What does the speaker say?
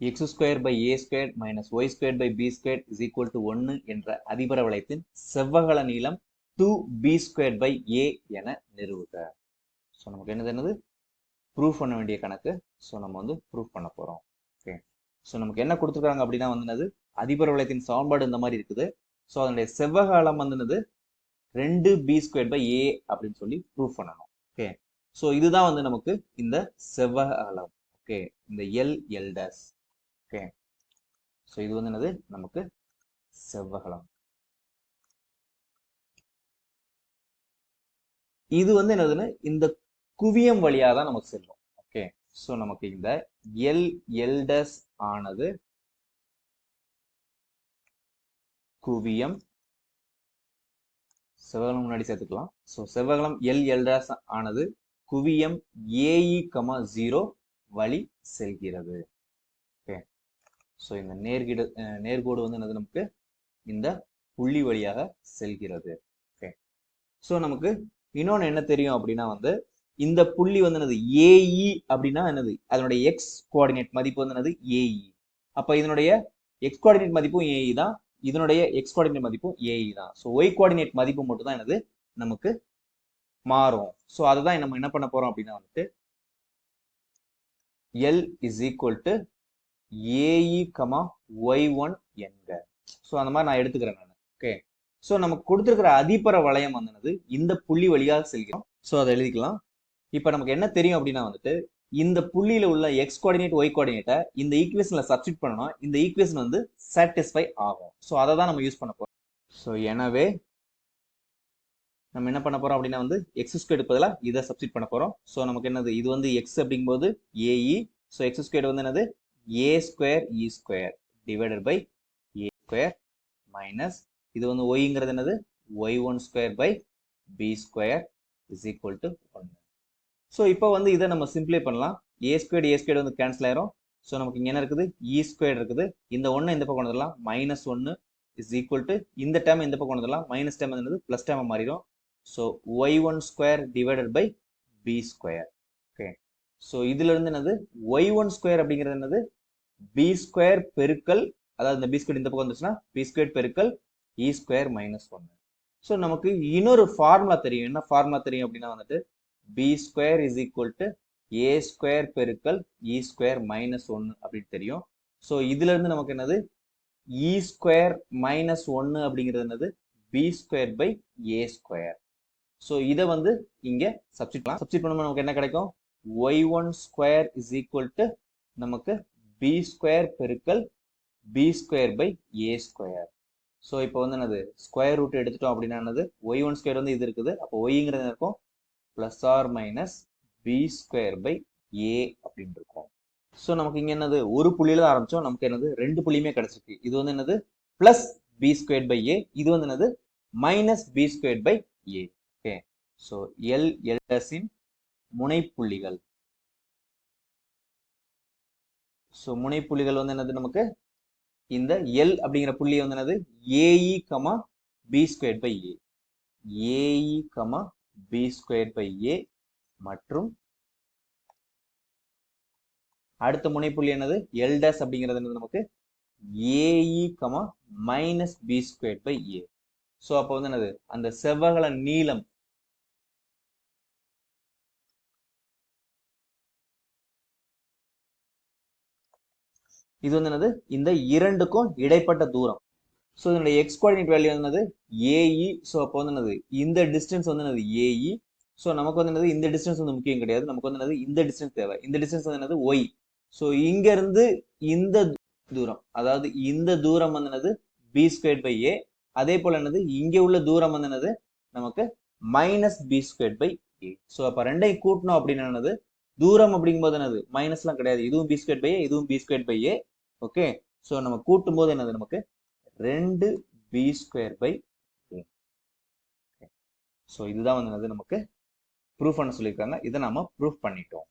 X square by A square minus Y square by B square is equal to ஒன்று என்ற அதிபர வளையத்தின் செவ்வகல நீளம் two B square by A என நிறுவுக ஸோ நமக்கு என்னது என்னது? ப்ரூஃப் பண்ண வேண்டிய கணக்கு. ஸோ நம்ம வந்து ப்ரூஃப் பண்ண போகிறோம் ஓகே ஸோ நமக்கு என்ன கொடுத்துருக்காங்க அப்படின்னா வந்து என்னது? அதிபர வளையத்தின் சமன்பாடு இந்த மாதிரி இருக்குது. ஸோ அதனுடைய செவ்வக அளம் வந்து என்னது? ரெண்டு பி ஸ்கொயர் பை ஏ அப்படின்னு சொல்லி ப்ரூஃப் பண்ணணும். ஓகே ஸோ இதுதான் வந்து நமக்கு இந்த செவ்வக அளம் ஓகே இந்த L L dash okay. So இது வந்து என்னது? நமக்கு செவ்வகலம். இது வந்து என்னதுன்னு? இந்த குவியம் வழியாக தான் நமக்கு செல்லும். ஓகே. ஸோ நமக்கு இந்த எல் எல்டஸ் ஆனது குவியம். செவ்வகலம் முன்னாடி சேர்த்துக்கலாம். ஸோ செவ்வகலம் எல் எல்டஸ் ஆனது குவியம் ஏஇ கமா ஜீரோ வழி செல்கிறது. ஸோ இந்த நேர்கிட நேர்கோடு வந்து என்னது நமக்கு? இந்த புள்ளி வழியாக செல்கிறது. ஓகே ஸோ நமக்கு இன்னொன்று என்ன தெரியும் அப்படின்னா வந்து இந்த புள்ளி வந்து என்னது? ஏஇ அப்படின்னா என்னது? அதனுடைய எக்ஸ் கோஆர்டினேட் மதிப்பு வந்து என்னது? ஏஇ அப்போ இதனுடைய எக்ஸ் கோஆர்டினேட் மதிப்பும் ஏஇ தான். இதனுடைய எக்ஸ் கோஆர்டினேட் மதிப்பும் ஏஇ தான். ஸோ ஒய் கோஆர்டினேட் மதிப்பு மட்டும் தான் என்னது? நமக்கு மாறும். ஸோ அதுதான் நம்ம என்ன பண்ண போறோம் அப்படின்னா வந்துட்டு L is equal to A E comma Y one என்க. ஸோ அந்த மாதிரி நான் எடுத்துக்கிறேன் நான். ஓகே ஸோ நமக்கு கொடுத்துருக்கிற அதிபர வளையம் வந்தது இந்த புள்ளி வழியாக செல்கிறோம். ஸோ அதை எழுதிக்கலாம். இப்போ நமக்கு என்ன தெரியும் அப்படின்னா வந்துட்டு இந்த புள்ளியில உள்ள எக்ஸ் கோஆர்டினேட் ஒய் கோஆர்டினேட்டை இந்த ஈக்குவேஷன்ல சப்ஸ்டிட் பண்ணணும் இந்த ஈக்குவேஷன் வந்து சாட்டிஸ்ஃபை ஆகும். ஸோ அதை தான் நம்ம யூஸ் பண்ண போறோம். ஸோ எனவே நம்ம என்ன பண்ண போறோம் அப்படின்னா வந்து எக்ஸ் ஸ்கொயர் பதிலாக இதை சப்ஸ்டிட் பண்ண போறோம். ஸோ நமக்கு என்னது? இது வந்து எக்ஸ் அப்படிங்கும்போது ஏஇ ஸோ எக்ஸ் ஸ்கொயர் வந்து என்னது? A square E square divided by A square minus இது வந்து ஒய்ங்கிறது என்னது? Y one square by B square is equal to one so இப்போ வந்து இதை நம்ம சிம்பிளை பண்ணலாம். ஏ ஸ்கொயர்டு ஏ ஸ்கொயர்டு வந்து கேன்சல் ஆயிரும். ஸோ நமக்கு இங்கே என்ன இருக்குது? E இ ஸ்கொயர் இருக்குது. இந்த ஒன்று இந்த பக்கம் வந்துடலாம் மைனஸ் ஒன்று இஸ் ஈக்குவல் டு இந்த டேம் இந்த பக்கம் வந்துடலாம் மைனஸ் டேம் என்னது? ப்ளஸ் டேம் மாறிடும். So Y one square divided by B square okay so இதுல இருந்து என்னது? ஒய் ஒன் ஸ்கொயர் அப்படிங்கிறது என்னது? பி ஸ்கொயர் பெருக்கல் அதாவது இந்த பி ஸ்கொயர் இந்த பக்கம் வந்துச்சுன்னா பி ஸ்கொயர் பெருக்கல் இ ஸ்கொயர் மைனஸ் ஒன்று ஸோ நமக்கு இன்னொரு ஃபார்முலா தெரியும். என்ன ஃபார்முலா தெரியும் அப்படின்னா வந்துட்டு B square is equal to A square பெருக்கல் இ ஸ்கொயர் மைனஸ் ஒன்று அப்படின்னு தெரியும். ஸோ இதுல இருந்து நமக்கு என்னது? இ ஸ்கொயர் மைனஸ் ஒன்று அப்படிங்கிறது என்னது? B square by A square so இதை வந்து இங்கே சப்ஸ்டிட் சப்ஸ்டிட் பண்ணும்போது நமக்கு என்ன கிடைக்கும்? Y one square is equal to நமக்கு பி ஸ்கொயர் பெருக்கல் B square by A square so இப்போ வந்து என்னது? ஸ்கொயர் ரூட் எடுத்துட்டோம் அப்படின்னா என்னது? ஒய் ஒன் ஸ்கொயர் வந்து இது இருக்குது. அப்போ ஒய்ங்கிறது இருக்கும்? Plus or minus B square by A அப்படின்னு இருக்கும். ஸோ நமக்கு இங்கே என்னது? ஒரு புள்ளியில தான் ஆரம்பிச்சோம். நமக்கு என்னது? ரெண்டு புள்ளியுமே கிடைச்சிருக்கு. இது வந்து என்னது? Plus B square by A இது வந்து என்னது? Minus B square by A okay so L எல்எஸின் முனைப்புள்ளிகள். ஸோ முனைப்புள்ளிகள் வந்து என்னது நமக்கு? இந்த எல் அப்படிங்கிற புள்ளி வந்து என்னது? A E comma B square by A A E comma B square by A மற்றும் அடுத்த முனைப்புள்ளி என்னது? எல் டேஸ் அப்படிங்கிறது என்னது நமக்கு? A E comma minus B square by A so அப்போ வந்து என்னது? அந்த செவ்வகல நீளம் இது வந்து என்னது? இந்த இரண்டுக்கும் இடைப்பட்ட தூரம். ஸோ இதனுடைய எக்ஸ் கோஆர்டினேட் வேல்யூ என்னது? ஏஇ ஸோ அப்போ வந்து என்னது? இந்த டிஸ்டன்ஸ் வந்து என்னது? ஏஇ ஸோ நமக்கு வந்து என்னது? இந்த டிஸ்டன்ஸ் வந்து முக்கியம் கிடையாது. நமக்கு வந்து என்னது? இந்த டிஸ்டன்ஸ் தேவை. இந்த டிஸ்டன்ஸ் வந்து என்னது? ஒய் ஸோ இங்கேருந்து இந்த தூரம் அதாவது இந்த தூரம் வந்து என்னது? பி ஸ்கொயர் பை ஏ அதே போல் என்னது? இங்கே உள்ள தூரம் வந்து என்னது? நமக்கு minus B square by A so அப்போ ரெண்டையும் கூட்டணும் அப்படின்னு என்னது? தூரம் அப்படிங்கும்போது என்னது? மைனஸ்லாம் கிடையாது. இதுவும் பி ஸ்கொயர் பை ஏ இதுவும் B square by A okay so நம்ம கூட்டும் போது என்னது நமக்கு? ரெண்டு பி ஸ்கொயர் பை ஸோ இதுதான் வந்து என்னது நமக்கு? ப்ரூஃப் பண்ண சொல்லியிருக்காங்க. இதை நாம ப்ரூஃப் பண்ணிட்டோம்.